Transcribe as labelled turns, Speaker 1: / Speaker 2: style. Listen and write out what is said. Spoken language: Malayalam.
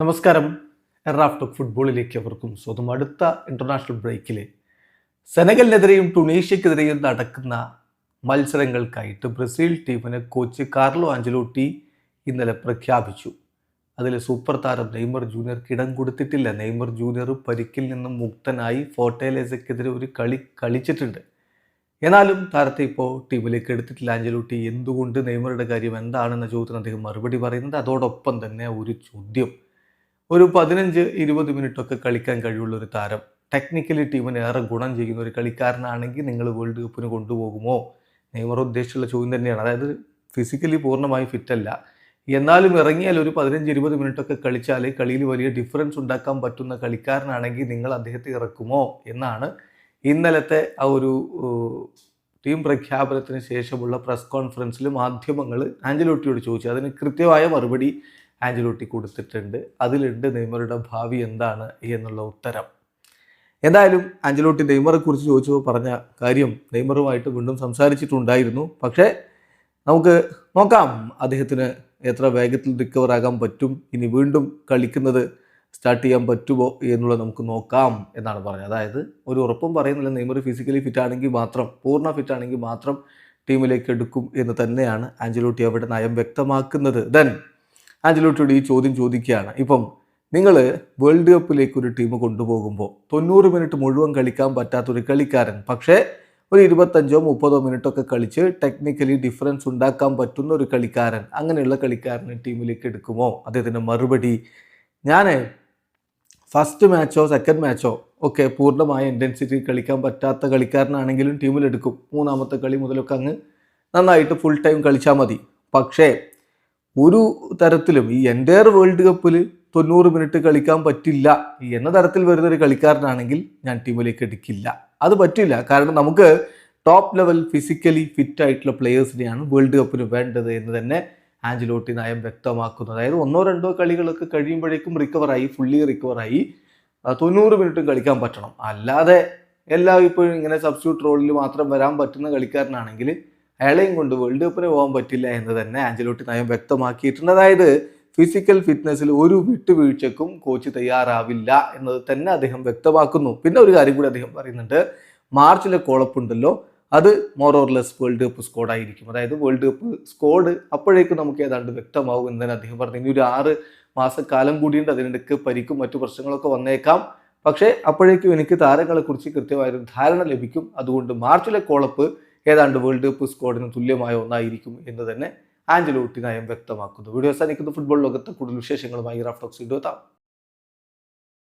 Speaker 1: നമസ്കാരം. എറാഫ്റ്റോ ഫുട്ബോളിലേക്ക് അവർക്കും സ്വന്തം അടുത്ത ഇന്റർനാഷണൽ ബ്രേക്കിൽ സെനഗലിനെതിരെയും ടുണീഷ്യക്കെതിരെയും നടക്കുന്ന മത്സരങ്ങൾക്കായിട്ട് ബ്രസീൽ ടീമിനെ കോച്ച് കാർലോ ആഞ്ചലോട്ടി ഇന്നലെ പ്രഖ്യാപിച്ചു. അതിൽ സൂപ്പർ താരം നെയ്മർ ജൂനിയർക്ക് ഇടം കൊടുത്തിട്ടില്ല. നെയ്മർ ജൂനിയർ പരിക്കിൽ നിന്നും മുക്തനായി ഫോർട്ടേലേസക്കെതിരെ ഒരു കളി കളിച്ചിട്ടുണ്ട്. എന്നാലും താരത്തെ ഇപ്പോൾ ടീമിലേക്ക് എടുത്തിട്ടില്ല. ആഞ്ചലോട്ടി എന്തുകൊണ്ട് നെയ്മറുടെ കാര്യം എന്താണെന്ന ചോദ്യത്തിന് അദ്ദേഹം മറുപടി പറയുന്നത് അതോടൊപ്പം തന്നെ ഒരു ചോദ്യം. ഒരു പതിനഞ്ച് ഇരുപത് മിനിറ്റൊക്കെ കളിക്കാൻ കഴിവുള്ള ഒരു താരം ടെക്നിക്കലി ടീമിന് ഏറെ ഗുണം ചെയ്യുന്ന ഒരു കളിക്കാരനാണെങ്കിൽ നിങ്ങൾ വേൾഡ് കപ്പിന് കൊണ്ടുപോകുമോ? നെയ്മർ ഉദ്ദേശിച്ചുള്ള ചോദ്യം തന്നെയാണ്. അതായത് ഫിസിക്കലി പൂർണമായി ഫിറ്റല്ല എന്നാലും ഇറങ്ങിയാൽ ഒരു പതിനഞ്ച് ഇരുപത് മിനിറ്റൊക്കെ കളിച്ചാൽ കളിയിൽ വലിയ ഡിഫറൻസ് ഉണ്ടാക്കാൻ പറ്റുന്ന കളിക്കാരനാണെങ്കിൽ നിങ്ങൾ അദ്ദേഹത്തെ ഇറക്കുമോ? എന്നാണ് ഇന്നലത്തെ ആ ഒരു ടീം പ്രഖ്യാപനത്തിന് ശേഷമുള്ള പ്രസ് കോൺഫറൻസിൽ മാധ്യമങ്ങൾ ആഞ്ചലോട്ടിയോട് ചോദിച്ചു. അതിന് കൃത്യമായ മറുപടി ആഞ്ചലോട്ടി കൊടുത്തിട്ടുണ്ട്. അതിലുണ്ട് നെയ്മറുടെ ഭാവി എന്താണ് എന്നുള്ള ഉത്തരം. എന്തായാലും ആഞ്ചലോട്ടി നെയ്മറെ കുറിച്ച് ചോദിച്ചപ്പോൾ പറഞ്ഞ കാര്യം നെയ്മറുമായിട്ട് വീണ്ടും സംസാരിച്ചിട്ടുണ്ടായിരുന്നു. പക്ഷേ നമുക്ക് നോക്കാം അദ്ദേഹത്തിന് എത്ര വേഗത്തിൽ റിക്കവർ ആകാൻ പറ്റും. ഇനി വീണ്ടും കളിക്കുന്നത് സ്റ്റാർട്ട് ചെയ്യാൻ പറ്റുമോ എന്നുള്ളത് നമുക്ക് നോക്കാം എന്നാണ് പറഞ്ഞത്. അതായത് ഒരു ഉറപ്പും പറയുന്നില്ല നെയ്മർ ഫിസിക്കലി ഫിറ്റ് ആണെങ്കിൽ മാത്രം പൂർണ ഫിറ്റ് ആണെങ്കിൽ മാത്രം ടീമിലേക്ക് എടുക്കും എന്ന് തന്നെയാണ് ആഞ്ചലോട്ടി അവിടെ നയം വ്യക്തമാക്കുന്നത്. ദെൻ ആഞ്ചലോട്ടിയോട് ഈ ചോദ്യം ചോദിക്കുകയാണ്. ഇപ്പം നിങ്ങൾ വേൾഡ് കപ്പിലേക്ക് ഒരു ടീം കൊണ്ടുപോകുമ്പോൾ തൊണ്ണൂറ് മിനിറ്റ് മുഴുവൻ കളിക്കാൻ പറ്റാത്ത ഒരു കളിക്കാരൻ പക്ഷേ ഒരു ഇരുപത്തഞ്ചോ മുപ്പതോ മിനിറ്റ് ഒക്കെ കളിച്ച് ടെക്നിക്കലി ഡിഫറൻസ് ഉണ്ടാക്കാൻ പറ്റുന്ന ഒരു കളിക്കാരൻ അങ്ങനെയുള്ള കളിക്കാരനെ ടീമിലേക്ക് എടുക്കുമോ? അദ്ദേഹത്തിന്റെ മറുപടി ഞാൻ ഫസ്റ്റ് മാച്ചോ സെക്കൻഡ് മാച്ചോ ഒക്കെ പൂർണമായ ഇന്റൻസിറ്റി കളിക്കാൻ പറ്റാത്ത കളിക്കാരനാണെങ്കിലും ടീമിലെടുക്കും മൂന്നാമത്തെ കളി മുതലൊക്കെ അങ്ങ് നന്നായിട്ട് ഫുൾ ടൈം കളിച്ചാൽ മതി. പക്ഷേ ഒരു തരത്തിലും ഈ എന്റയർ വേൾഡ് കപ്പിൽ തൊണ്ണൂറ് മിനിറ്റ് കളിക്കാൻ പറ്റില്ല എന്ന തരത്തിൽ വരുന്ന ഒരു കളിക്കാരനാണെങ്കിൽ ഞാൻ ടീമിലേക്ക് എടുക്കില്ല. അത് പറ്റില്ല. കാരണം നമുക്ക് ടോപ്പ് ലെവൽ ഫിസിക്കലി ഫിറ്റ് ആയിട്ടുള്ള പ്ലെയേഴ്സിനെയാണ് വേൾഡ് കപ്പിന് വേണ്ടത് എന്ന് തന്നെ ആഞ്ചലോട്ടി നയം വ്യക്തമാക്കുന്നു. അതായത് ഒന്നോ രണ്ടോ കളികളൊക്കെ കഴിയുമ്പോഴേക്കും റിക്കവറായി ഫുള്ളി റിക്കവറായി തൊണ്ണൂറ് മിനിറ്റും കളിക്കാൻ പറ്റണം. അല്ലാതെ എല്ലാം ഇപ്പോഴും ഇങ്ങനെ സബ്സ്റ്റിറ്റ്യൂട്ട് റോളിൽ മാത്രം വരാൻ പറ്റുന്ന കളിക്കാരനാണെങ്കിൽ അയാളെയും കൊണ്ട് വേൾഡ് കപ്പിന് പോകാൻ പറ്റില്ല എന്ന് തന്നെ ആഞ്ചലോട്ടി നയം വ്യക്തമാക്കിയിട്ടുണ്ട്. അതായത് ഫിസിക്കൽ ഫിറ്റ്നസ്സിൽ ഒരു വിട്ടുവീഴ്ചക്കും കോച്ച് തയ്യാറാവില്ല എന്നത് തന്നെ അദ്ദേഹം വ്യക്തമാക്കുന്നു. പിന്നെ ഒരു കാര്യം കൂടി അദ്ദേഹം പറയുന്നുണ്ട്. മാർച്ചിലെ കോളപ്പുണ്ടല്ലോ അത് മോറോർലെസ് വേൾഡ് കപ്പ് സ്കോഡ് ആയിരിക്കും. അതായത് വേൾഡ് കപ്പ് സ്കോഡ് അപ്പോഴേക്കും നമുക്ക് ഏതാണ്ട് വ്യക്തമാകും എന്ന് തന്നെ അദ്ദേഹം പറഞ്ഞു. ഇനി ഒരു ആറ് മാസക്കാലം കൂടിയുണ്ട് അതിനിടയ്ക്ക് പരിക്കും മറ്റു പ്രശ്നങ്ങളൊക്കെ വന്നേക്കാം. പക്ഷേ അപ്പോഴേക്കും എനിക്ക് താരങ്ങളെക്കുറിച്ച് കൃത്യമായൊരു ധാരണ ലഭിക്കും. അതുകൊണ്ട് മാർച്ചിലെ കോളപ്പ് ഏതാണ്ട് വേൾഡ് കപ്പ് സ്ക്വാഡിന് തുല്യമായ ഒന്നായിരിക്കും എന്ന് തന്നെ ആഞ്ചലോട്ടി നയം വ്യക്തമാക്കുന്നു. വീഡിയോ അവസാനിക്കുന്ന. ഫുട്ബോൾ ലോകത്തെ കൂടുതൽ വിശേഷങ്ങളുമായി റാഫ്റ്റോക്സ് ഇടുവെത്താം